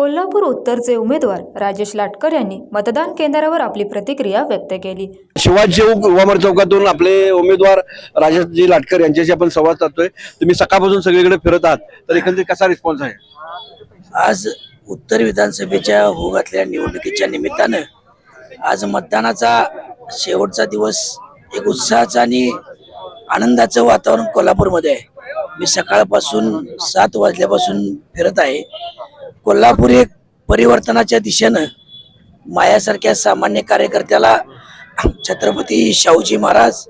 कोल्हापूर उत्तरचे उमेदवार राजेश लाटकर यांनी मतदान केंद्रावर आपली प्रतिक्रिया व्यक्त केली. शिवाजी चौक उभामर चौकातून आपले उमेदवार राजेशजी लाटकर यांच्याशी आपण संवाद साधतोय. तुम्ही सकाळपासून सगळीकडे फिरत आहात. तर एकंदरीत कसा रिस्पॉन्स आहे? आज उत्तर विधानसभेच्या होगातल्या निवडणुकीच्या निमित्तानं आज मतदानाचा शेवटचा दिवस एक उत्साहाचा आणि आनंदाचं वातावरण कोल्हापूरमध्ये आहे. मी सकाळपासून सात वाजल्यापासून फिरत आहे. कोल्हापूर एक परिवर्तनाच्या दिशेनं मायासारख्या सामान्य कार्यकर्त्याला छत्रपती शाहूजी महाराज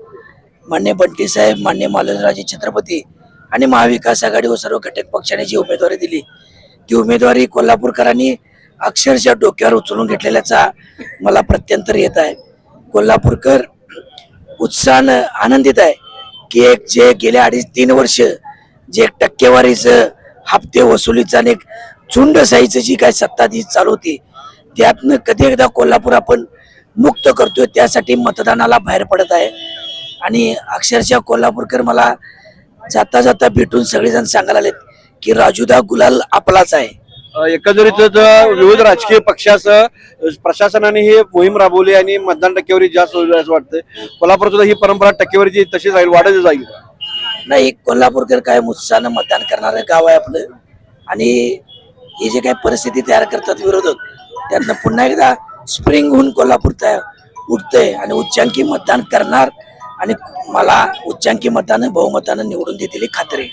मान्य बंटीसाहेब मान्य मालोजराजे छत्रपती आणि महाविकास आघाडी व सर्व घटक पक्षाने जी उमेदवारी दिली ती उमेदवारी कोल्हापूरकरांनी अक्षरशः डोक्यावर उचलून घेतलेल्याचा मला प्रत्यंतर येत आहे. कोल्हापूरकर उत्साहानं आनंदित आहे की एक जे गेल्या अडीच तीन वर्ष जे टक्केवारीचं हप्ते वसुलीचं आणि एक झुंडशाहीचं जी काय सत्ता जी चालू होती त्यातनं कधी एकदा कोल्हापूर आपण मुक्त करतोय त्यासाठी मतदानाला बाहेर पडत आहे. आणि अक्षरशः कोल्हापूरकर मला जाता जाता भेटून सगळेजण सांगायला आलेत की राजूदा गुलाल आपलाच आहे. एकंदरीत विविध राजकीय पक्षासह प्रशासनाने ही मोहीम राबवली आणि मतदान टक्केवारी जास्त होईल असं वाटतंय. कोल्हापूर सुद्धा ही परंपरा टक्केवारीची तशी जाईल वाढत जाईल. नाही कोल्हापूरकर काय उत्साहानं मतदान करणारं गाव आहे आपलं. आणि ही जे काही परिस्थिती तयार करतात विरोधक त्यांना पुन्हा एकदा स्प्रिंग होऊन कोल्हापूर तयार उठतंय आणि उच्चांकी मतदान करणार आणि मला उच्चांकी मतानं बहुमतानं निवडून देतील खात्री.